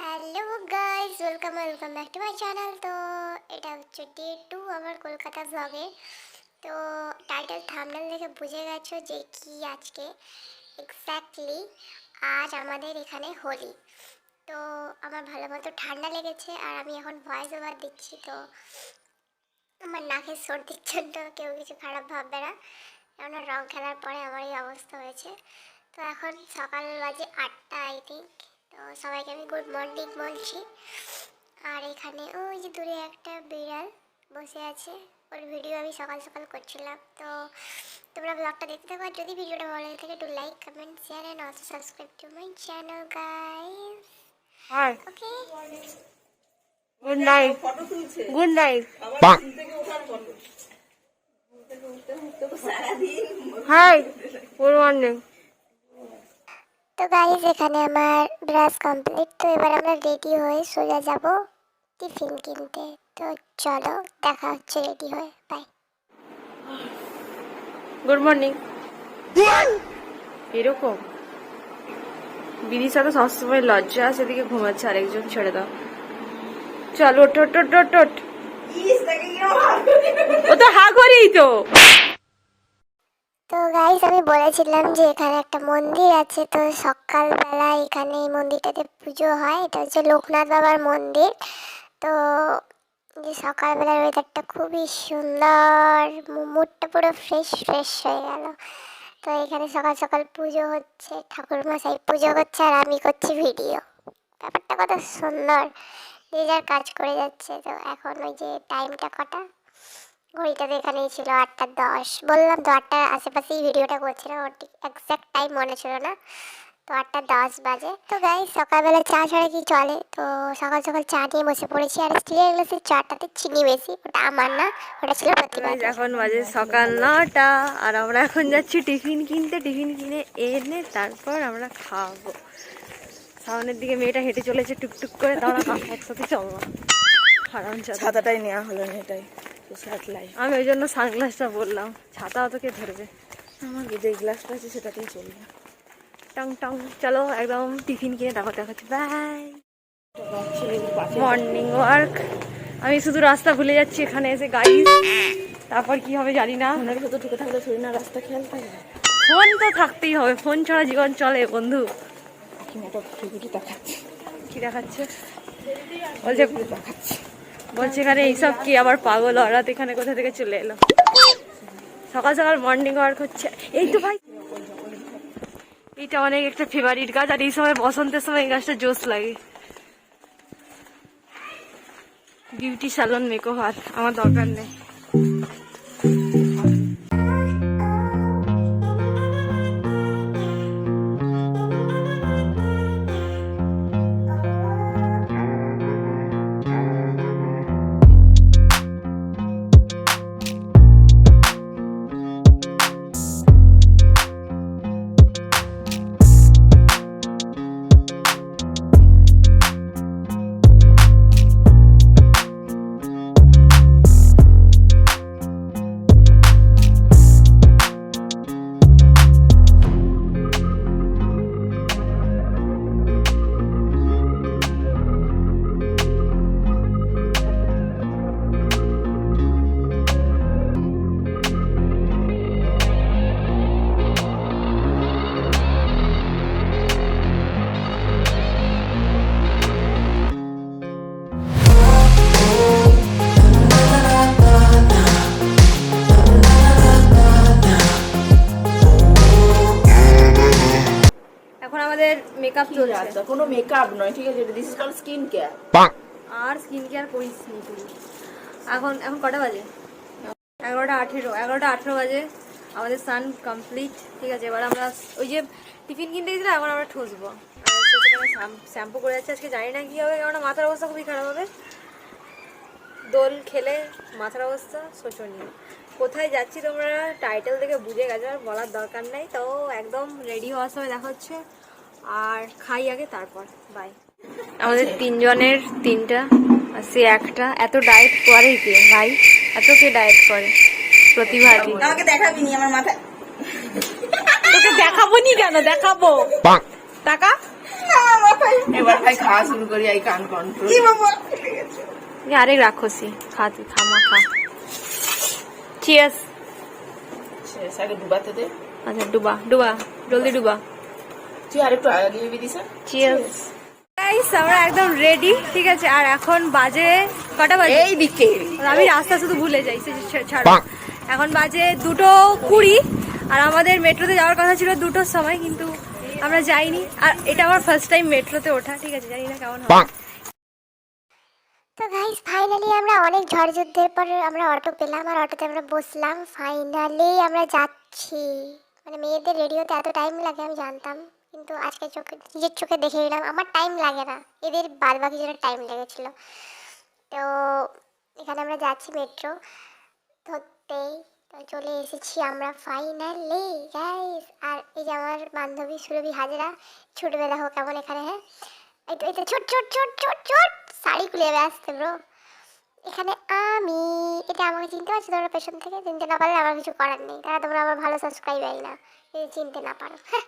Hello guys welcome welcome back to my channel তো এটা হচ্ছে ডে টু আমার কলকাতা ব্লগে তো টাইটেল থামনেল দেখে বুঝে গেছো যে কি আজকে এক্স্যাক্টলি আজ আমাদের এখানে হোলি। তো আমার ভালো মতো ঠান্ডা লেগেছে আর আমি এখন ভয়েস ওভার দিচ্ছি, তো আমার নাকের সর্দির জন্য কেউ কিছু খারাপ ভাববে না। কেননা রং খেলার পরে আমার এই অবস্থা হয়েছে। তো এখন সকাল বাজে আটটা আই থিঙ্ক তো সবাইকে আমি গুড মর্নিং বলছি আর এখানে ওই যে দূরে একটা বিড়াল বসে আছে ওর ভিডিও আমি সকাল সকাল করছিলাম তো তোমরা ব্লগটা দেখতে থাকো আর যদি ভিডিওটা ভালো লাগে থাকে একটু like comment share and also subscribe to my channel guys Hi. Okay Good night. Good night. Hi. Good morning. তো গাইস এখানে আমার ব্রাশ কমপ্লিট তো এবার আমরা রেডি হয়ে সোজা যাব টিফিন কিনতে। তো চলো দেখা হচ্ছে রেডি হয়ে। বাই গুড মর্নিং এরকম। বিদির সাথে সবসময় লজ্জা আছে এদিকে ঘুমাচ্ছে আরেকজন ছেড়ে দাও। চলো ওট ওট ওট ওট ও তো হা করেই তো। তো গাইস আমি বলেছিলাম যে এখানে একটা মন্দির আছে। তো সকালবেলা এখানে এই মন্দিরটাতে পুজো হয়। এটা হচ্ছে লোকনাথ বাবার মন্দির। তো যে সকালবেলার ওয়েদারটা খুবই সুন্দর। মুডটা পুরো ফ্রেশ ফ্রেশ হয়ে গেল। তো এখানে সকাল সকাল পুজো হচ্ছে। ঠাকুর মশাই পুজো করছে আর আমি করছি ভিডিও ব্যাপারটা কত সুন্দর। যে যার কাজ করে যাচ্ছে। তো এখন ওই যে টাইমটা কটা? ঘড়িটাতে এখানেই ছিল আটটা দশ। বললাম তো আটটার আশেপাশেই ভিডিওটা করছিলাম ওর ঠিক এক্স্যাক্ট টাইম মনে ছিল না। তো আটটা দশ বাজে। তো গাই সকালবেলা চা ছাড়া কি চলে? তো সকাল সকাল চা নিয়ে বসে পড়েছি আর স্টিলের গ্লাসের চাটাতে চিনি বেশি ওটা আমার না ওটা ছিল Guys, এখন বাজে সকাল নটা আর আমরা এখন যাচ্ছি টিফিন কিনতে। টিফিন কিনে এনে তারপর আমরা খাব। সামনের দিকে মেয়েটা হেঁটে চলেছে টুকটুক করে দাঁড়া একসাথে চলবো হারাম ছাতা ছাতাটাই নেওয়া হলো না এটাই আমি ওই জন্য সানগ্লাসটা বললাম ছাতা অত কে ধরবে? আমার যে গ্লাসটা আছে সেটাতেই চলবে। টং টং চলো একদম টিফিন কিনে তারপর দেখাচ্ছি। বাই মর্নিং ওয়ার্ক আমি শুধু রাস্তা ভুলে যাচ্ছি এখানে এসে গাড়ি তারপর কি হবে জানি না। ফোনের ভেতর ঢুকে থাকলে শরীর না রাস্তা খেয়াল থাকবে ফোন তো থাকতেই হবে ফোন ছাড়া জীবন চলে বন্ধু। কি দেখাচ্ছি। কি দেখাচ্ছে? বলছে দেখাচ্ছি। বলছে, এখানে এইসব কি আবার পাগল? হঠাৎ এখানে কোথা থেকে চলে এলো? সকাল সকাল মর্নিং ওয়ার্ক হচ্ছে। এই তো ভাই। এইটা অনেক একটা ফেভারিট গাছ, আর এই সময় বসন্তের সময় এই গাছটা জোস লাগে। বিউটি স্যালন মেকওভার আমার দরকার নেই। আচ্ছা কোনো মেকআপ নয় ঠিক আছে? This is call skin care R skin care করিস নি তুই। এখন এখন কটা বাজে? এগারোটা আঠেরো এগারোটা আঠেরো বাজে। আমাদের সান কমপ্লিট ঠিক আছে? এবার আমরা ওই যে টিফিন কিনতে গেছিলাম এখন আমরা ঠসবো। শ্যাম্পু করে যাচ্ছে। আজকে জানি না কি হবে কেননা মাথার অবস্থা খুবই খারাপ হবে। দোল খেলে মাথার অবস্থা শোচনীয় কোথায় যাচ্ছি তোমরা? টাইটেল থেকে বুঝে গেছো আর বলার দরকার নেই। তো একদম রেডি হওয়ার সময় দেখা হচ্ছে। আর খাই আগে তারপর বাই আমাদের তিনজনের তিনটা আর সে একটা। এত ডায়েট করে কে ভাই? এত কে ডায়েট করে? প্রতিভাতি আমাকে দেখাবি নি আমার মাথায়? তোকে দেখাবো নি কেন? দেখাবো। টাকা? এবার ভাই খাওয়া শুরু করি এই কান কন্ট্রোল এই আরেক রাক্ষসী খা তুই খা মা খা। চিয়ার্স আগে ডুবাতে দে। আচ্ছা ডুবা ডুবা জলদি ডুবা। তুই আর আগে দিয়ে দিস চিয়ার্স গাইস আমরা একদম রেডি ঠিক আছে? আর এখন বাজে কটা বাজে? এই দিকে। আমি রাস্তা শুধু ভুলে যাই ছাড়ো। এখন বাজে দুটো কুড়ি আর আমাদের মেট্রোতে যাওয়ার কথা ছিল দুটোর সময় কিন্তু আমরা যাইনি। আর এটা আমার ফার্স্ট টাইম মেট্রোতে ওঠা ঠিক আছে? জানি না কেমন হবে। তো গাইস ফাইনালি আমরা অনেক ঝড় যুদ্ধের পর আমরা অটো পেলাম আর অটোতে আমরা বসলাম। ফাইনালি আমরা যাচ্ছি। মানে মেয়েদের রেডি হতে এত টাইম লাগে আমি জানতাম। কিন্তু আজকে চোখে, নিজের চোখে দেখে নিলাম, আমার টাইম লাগে না। এদের বাদ বাকি জন্য টাইম লেগেছিল। তো, এখানে আমরা যাচ্ছি মেট্রো ধরতেই তো চলে এসেছি আমরা ফাইনালি গাইস আর এই যে আমার বান্ধবী সুরভি হাজরা ছুটবে দেখো কেমন এখানে হ্যাঁ? এই ছোট ছোট ছোট ছোট ছোট, শাড়ি খুলে ব্যস্ত ব্রো এখানে আমি, এটা আমাকে চিনতে পারছ তোমরা পেছন থেকে? চিনতে না পারলে আমার কিছু করার নেই। তারা তোমরা আমার ভালো সাবস্ক্রাইব সাবস্ক্রাইবারই না। যদি চিনতে না পারো হ্যাঁ?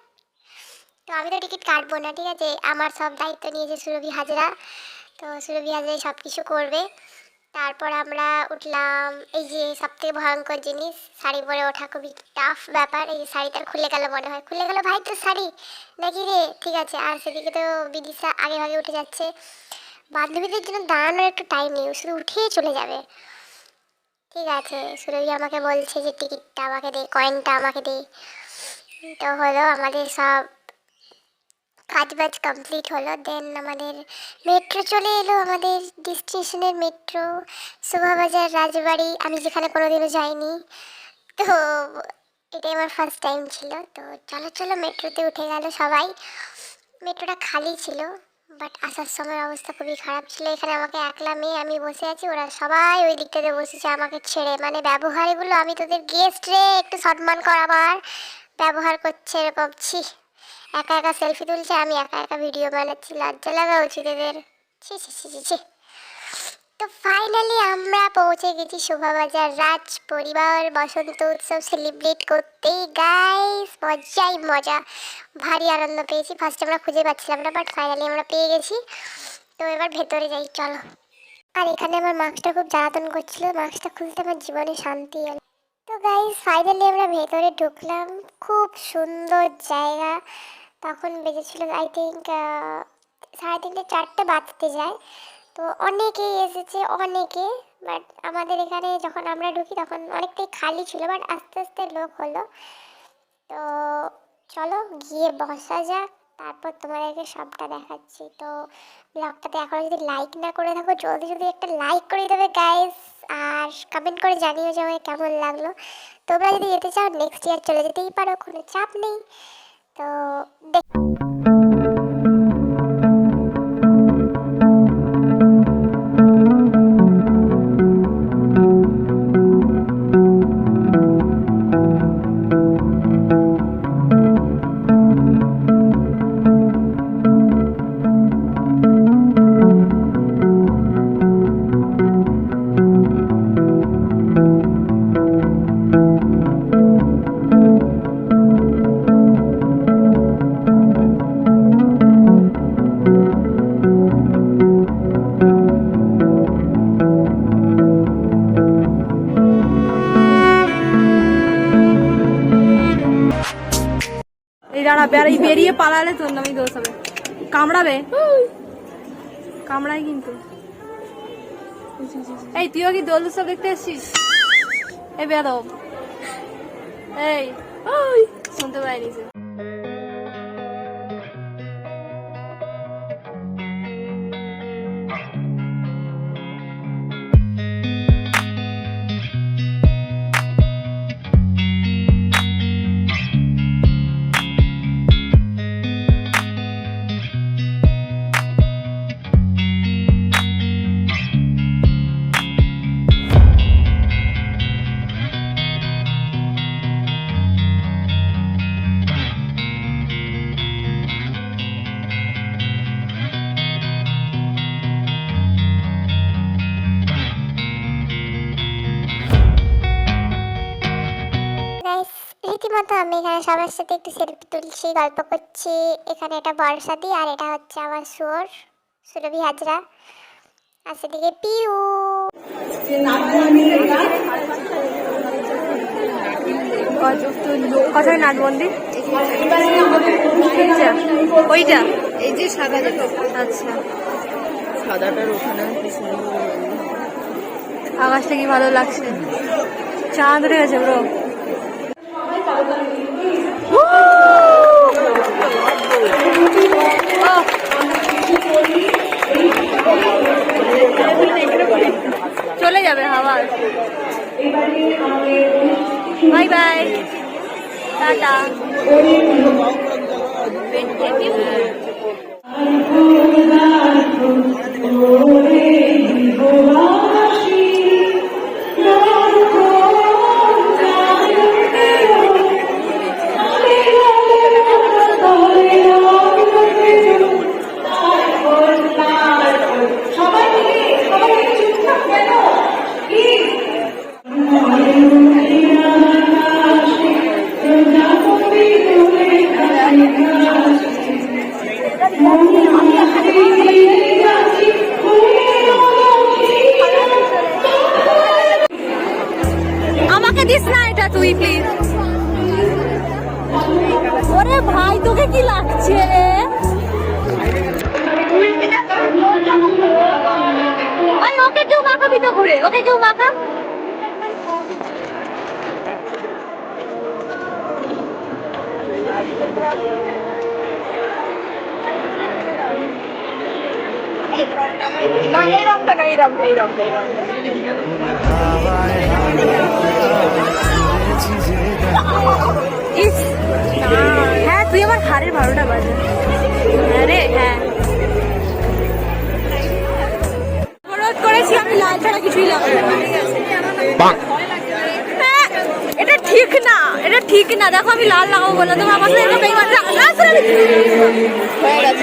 তো আমি তো টিকিট কাটবো না, ঠিক আছে? আমার সব দায়িত্ব নিয়েছে সুরভি হাজরা, তো সুরভি হাজরা সব কিছু করবে। তারপর আমরা উঠলাম, এই যে সব থেকে ভয়ঙ্কর জিনিস, শাড়ি পরে ওঠা খুবই টাফ ব্যাপার, এই শাড়িটা খুলে গেল মনে হয়। খুলে গেল ভাই তো শাড়ি? নাকি রে? ঠিক আছে, আর সেদিকে তো বিদিশা আগে ভাগে উঠে যাচ্ছে। বান্ধবীদের জন্য দাঁড়ানোর একটু টাইম নেই শুধু উঠেই চলে যাবে। ঠিক আছে, সুরভি আমাকে বলছে যে টিকিটটা আমাকে দে কয়েনটা আমাকে দে। তো হলো আমাদের সব কাজ বাজ কমপ্লিট হলো দেন আমাদের মেট্রো চলে এলো, আমাদের ডেস্টিনেশনের মেট্রো শোভাবাজার, রাজবাড়ি, আমি যেখানে কোনোদিনও যাইনি। তো এটাই আমার ফার্স্ট টাইম ছিল, তো চলো চলো মেট্রোতে উঠে গেল সবাই। মেট্রোটা খালি ছিল বাট আসার সময় অবস্থা খুবই খারাপ ছিল। এখানে আমাকে একলা মেয়ে, আমি বসে আছি, ওরা সবাই ওই দিকটাতে বসেছে, আমাকে ছেড়ে। মানে ব্যবহারগুলো আমি তোদের গেস্ট রে একটু সম্মান কর আমার ব্যবহার করছে এরকম, ছি। একা একা সেলফি তুলছে, আমি একা একা ভিডিও বানাচ্ছি, লজ্জা লাগা উচিত এদের। ছি ছি ছি ছি তো ফাইনালি আমরা পৌঁছে গেছি শোভাবাজার, রাজ পরিবার, বসন্ত উৎসব সেলিব্রেট করতেই। গাইস মজাই মজা। ভারী আনন্দ পেয়েছি। ফার্স্ট আমরা খুঁজে পাচ্ছিলাম না বাট ফাইনালি আমরা পেয়ে গেছি। তো এবার ভেতরে যাই, চলো। আর এখানে আমার মাস্কটা খুব জ্বালাতন করছিল মাস্কটা খুলতে আমার জীবনে শান্তি এলো। তো গাইস ফাইনালি আমরা ভেতরে ঢুকলাম। খুব সুন্দর জায়গা। তখন বেজেছিল আই থিঙ্ক সাড়ে তিনটে, চারটে বাজতে যায়। তো অনেকেই এসেছে, অনেকে বাট আমাদের এখানে যখন আমরা ঢুকি তখন অনেকটাই খালি ছিল বাট আস্তে আস্তে লোক হলো। তো চলো, গিয়ে বসা যাক, তারপর তোমাদেরকে সবটা দেখাচ্ছি। তো ব্লগটাতে এখনও যদি লাইক না করে থাকো, জলদি জলদি একটা লাইক করে দেবে গাইস আর কমেন্ট করে জানিও যে আমাকে কেমন লাগল। তোমরা যদি যেতে চাও নেক্সট ইয়ার চলে যেতেই পারো, কোনো চাপ নেই। তো দেখ পালালে তোর নামই দোষ হবে। কামড়াবে? কামড়াই কিন্তু। এই তুইও কি দোল উৎসব দেখতে এসছিস এই বেদব এই। শুনতে পাইনি সে আমি এখানে সবার সাথে একটু সেলফি তুলছি গল্প করছি। এখানে এটা বর্ষাদি আর এটা হচ্ছে আমার সুর সুরভি হাজরা। আর সেদিকে পিউ। কোথায় ওইটা? এই যে সাদা আচ্ছা। সাদাটার ওখানে আকাশটা কি ভালো লাগছে? চাঁদ উঠে গেছে ব্রো চলে যাবে আবার। বাই বাই টাটা না এই রংটা না এই রংটা এই রংটা ইস হ্যাঁ তুই আমার হাড়ের ভালোটা বাজে। হ্যাঁ রে হ্যাঁ। অনুরোধ করেছি আমি লাল ছাড়া কিছুই লাগাবো হ্যাঁ, এটা ঠিক না এটা ঠিক না। দেখো আমি লাল লাগাবো বলে তোমার আমার সাথে এরকম হয়ে গেছে।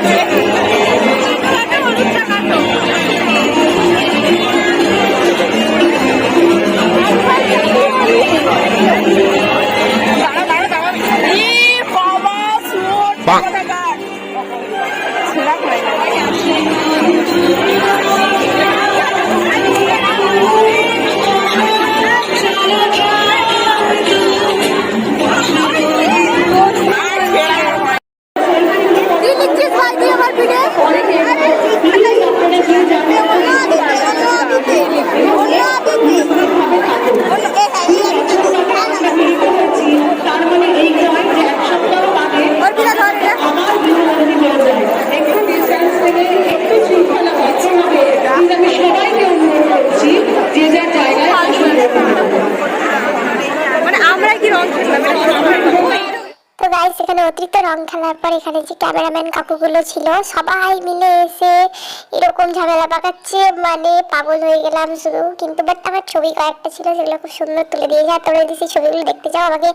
কি রং খেলার পর এখানে যে ক্যামেরাম্যান কাকুগুলো ছিল, সবাই মিলে এসে এরকম ঝামেলা পাকাচ্ছে মানে পাগল হয়ে গেলাম শুধু। কিন্তু বাট আমার ছবি কয়েকটা ছিল, সেগুলো খুব সুন্দর তুলে দিয়েছে আর তোমরা যদি ছবিগুলো দেখতে চাও, আমাকে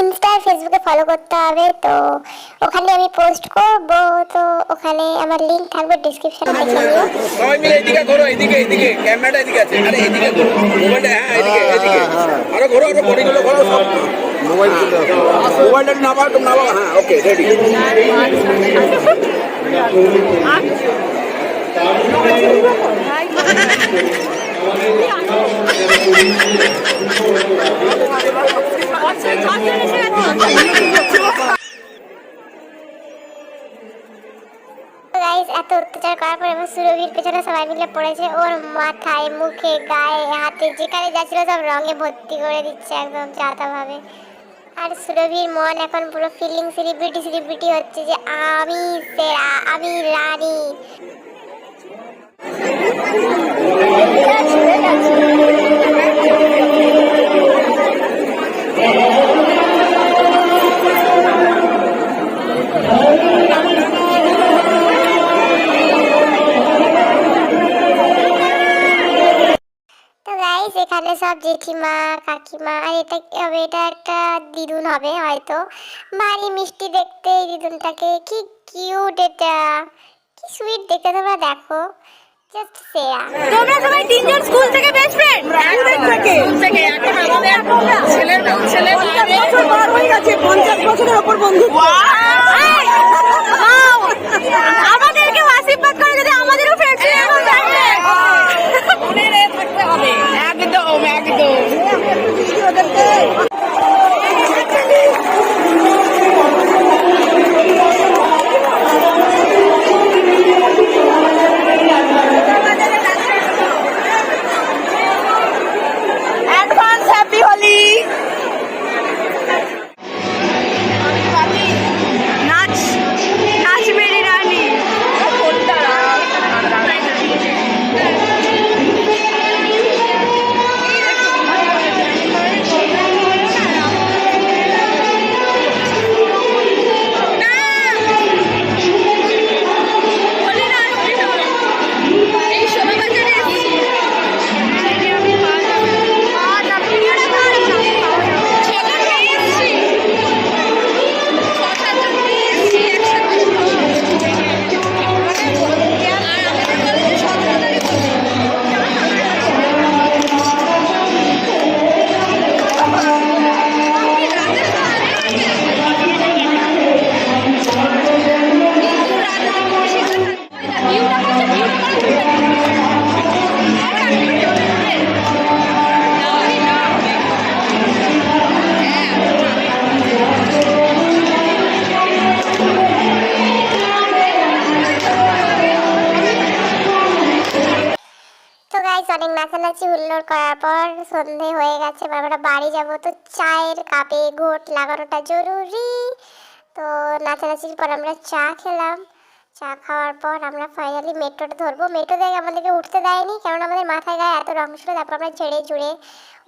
ইনস্টা ফেসবুকে ফলো করতে হবে। তো ওখানে আমি পোস্ট করব, তো ওখানে আমার লিঙ্ক থাকবে ডিসক্রিপশনে দেখে নিও সবাই মিলে এদিকে ঘোরো, এদিকে এদিকে। ক্যামেরাটা এদিকে আছে। আরে এদিকে ঘোরো। মোবাইলটা হ্যাঁ এদিকে এদিকে। আরও ঘোরো, আরও বডিগুলো ঘোরো সব। মোবাইল মোবাইলটা নামাও তো নামাও। হ্যাঁ ওকে রেডি এত অত্যাচার করার পর এবার সুরভির পেছনে সবাই মিলে পড়েছে। ওর মাথায়, মুখে, গায়ে, হাতে যেখানে যাচ্ছিল সব রঙে ভর্তি করে দিচ্ছে একদম চাতা ভাবে আর সুরভির মন এখন পুরো ফিলিং সেলিব্রিটি সেলিব্রিটি হচ্ছে যে আমি সেরা আমি রানী। সব জেঠিমা কাকিমা আর এটা হবে? এটা একটা দিদুন হবে হয়তো। ভারী মিষ্টি দেখতে এই দিদুনটাকে। কি কিউট এটা। কি সুইট দেখতে তোমরা দেখো। জাস্ট সেরা তোমরা সবাই তিনজন স্কুল থেকে বেস্ট ফ্রেন্ড আমাদেরকে আশীর্বাদ করে সন্ধে হয়ে গেছে। আমরা বাড়ি যাব। তো চায়ের কাপে ঘোট লাগানোটা জরুরি। তো নাচানাচির পর আমরা চা খেলাম। চা খাওয়ার পর আমরা ফাইনালি মেট্রোটা ধরবো। মেট্রো থেকে আমাদেরকে উঠতে দেয়নি কারণ আমাদের মাথায় গায়ে এত রং ছিল, তারপর আমরা ঝেড়ে জুড়ে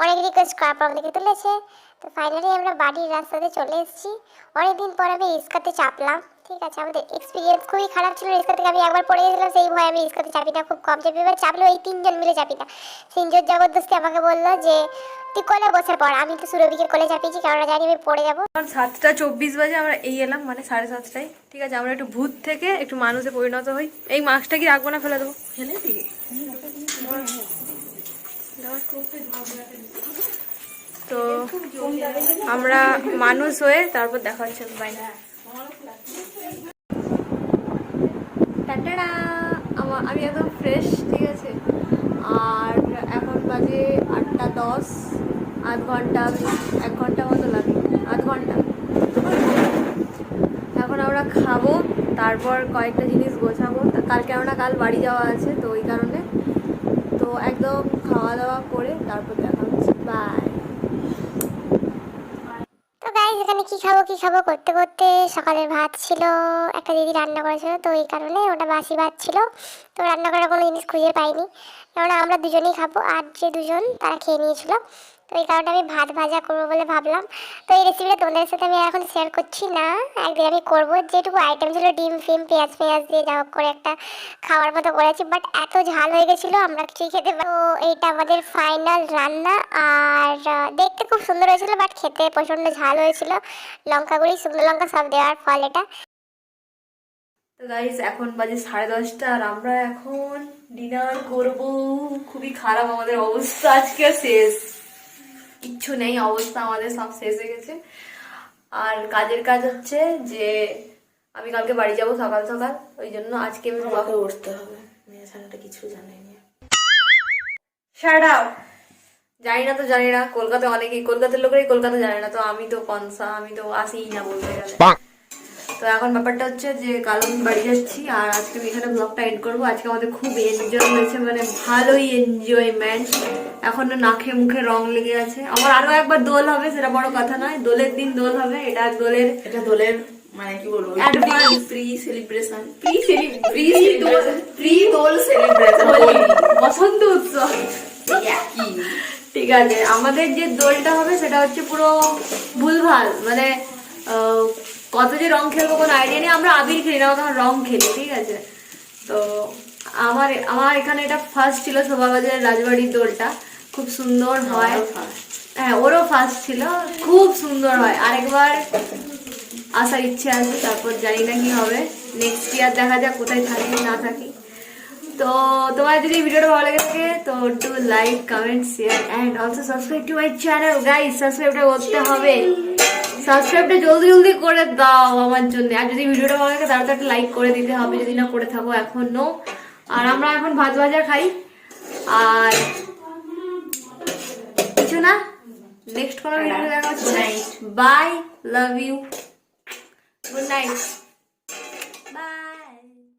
অনেক রিকোয়েস্ট করার পর আমাদেরকে তুলেছে। তো ফাইনালি আমরা বাড়ির রাস্তাতে চলে এসেছি। অনেকদিন পর আমি রিস্কাতে চাপলাম। ঠিক আছে, আমাদের এক্সপিরিয়েন্স খুবই খারাপ ছিল, রিস্কা থেকে আমি একবার পড়ে গেছিলাম, সেই ভয়ে আমি রিস্কাতে চাপি না খুব কম চাপি, এবার চাপলে ওই তিনজন মিলে চাপি না তিনজন জবরদস্তি আমাকে বলল যে, তুই কোলে বসে পড়, আমি তো সুরভিকে কোলে চাপিয়েছি কারণ জানি আমি পড়ে যাব। সাতটা চব্বিশ বাজে, আমরা এই এলাম মানে সাড়ে সাতটায়। ঠিক আছে, আমরা একটু ভূত থেকে একটু মানুষে পরিণত হই। এই মাস্কটা কি রাখব না ফেলে দেবো? ফেলে তো আমরা মানুষ হয়ে তারপর দেখা হচ্ছে বাইরে আমি একদম ফ্রেশ ঠিক আছে? আর এখন বাজে আটটা দশ, আধ ঘণ্টা, এক ঘণ্টা মতো লাগে, আধ ঘণ্টা। এখন আমরা খাব, তারপর কয়েকটা জিনিস গোছাবো। কালকে আমরা কাল বাড়ি যাওয়া আছে, তো ওই কারণে। তো একদম খাওয়া দাওয়া করে তারপর দেখা হচ্ছে। বাই তো গাইজ এখানে কি খাব কি খাব? করতে করতে সকালের ভাত ছিল, একটা দিদি রান্না করেছিল, তো এই কারণে ওটা বাসি ভাত ছিল। তো রান্না করার কোনো জিনিস খুঁজে পাইনি। কেননা আমরা দুজনেই খাব, আর যে দুজন তারা খেয়ে নিয়েছিল। তো এই কারণে আমি ভাত ভাজা করব বলে ভাবলাম। তো এই রেসিপিটা তোমাদের সাথে আমি এখন শেয়ার করছি না। একদিন আমি করব। যেটুকু আইটেম ছিল ডিম, ফিম, পেঁয়াজ পেঁয়াজ দিয়ে যা করে একটা খাওয়ার মতো করেছি। বাট এত ঝাল হয়ে গেছিল, আমরা কিছুই খেতে তো এইটা আমাদের ফাইনাল রান্না। আর দেখতে খুব সুন্দর হয়েছিল বাট খেতে প্রচণ্ড ঝাল হয়েছিল। লঙ্কা গুঁড়ি, শুকনো লঙ্কা সব দেওয়ার ফল এটা। তো গাইস এখন বাজে সাড়ে দশটা আর আমরা এখন ডিনার করব। খুবই খারাপ আমাদের অবস্থা আজকে শেষ। কিচ্ছু নেই অবস্থা আমাদের সব শেষ হয়ে গেছে। আর কাজের কাজ হচ্ছে যে আমি কালকে বাড়ি যাব সকাল সকাল ওই জন্য আজকে আমি তোমাকে উঠতে হবে। মেয়ে কিছু জানাইনি সারাও জানি না তো জানি না। কলকাতা অনেকেই কলকাতার লোকেরাই কলকাতা জানে না তো আমি তো কনসা আমি তো আসিই না বলতে গেলে। তো এখন ব্যাপারটা হচ্ছে যে কাল আমি বাড়ি যাচ্ছি আর আজকে আমি এখানে ব্লগটা এন্ড করব। আজকে আমাদের খুব এনজয় হয়েছে মানে ভালোই এনজয়মেন্ট এখনও নাকে মুখে রং লেগে আছে। আমার আরও একবার দোল হবে সেটা বড় কথা নয়। দোলের দিন দোল হবে এটা দোলের এটা দোলের মানে কি বলব. Pre celebration pre pre Dol pre Dol celebration Basanta Utsav. ঠিক আছে আমাদের যে দোলটা হবে সেটা হচ্ছে পুরো ভুলভাল মানে কত যে রং খেলব কোনো আইডিয়া নেই আমরা আবির খেলি না তখন রং খেলি ঠিক আছে? তো আমার আমার এখানে এটা ফার্স্ট ছিল শোভাবাজারের রাজবাড়ির দোলটা খুব সুন্দর হয় হ্যাঁ। ওরও ফার্স্ট ছিল খুব সুন্দর হয়। আরেকবার আসার ইচ্ছে আছে তারপর জানি না কি হবে। নেক্সট ইয়ার দেখা যাক কোথায় থাকি না থাকি। তো তোমার যদি ভিডিওটা ভালো লেগে থাকে তো to like comment share and also subscribe to my channel guys সাবস্ক্রাইবটা করতে হবে। সাবস্ক্রাইবটা জলদি জলদি করে দাও আমার জন্য। আর যদি ভিডিওটা ভালো লাগে তাহলে তো একটা লাইক করে দিতে হবে যদি না করে থাকো এখনও। আর আমরা এখন ভাত ভাজা খাই। আর কিছু না? নেক্সট কোনো ভিডিও দেখা হচ্ছে bye love you good night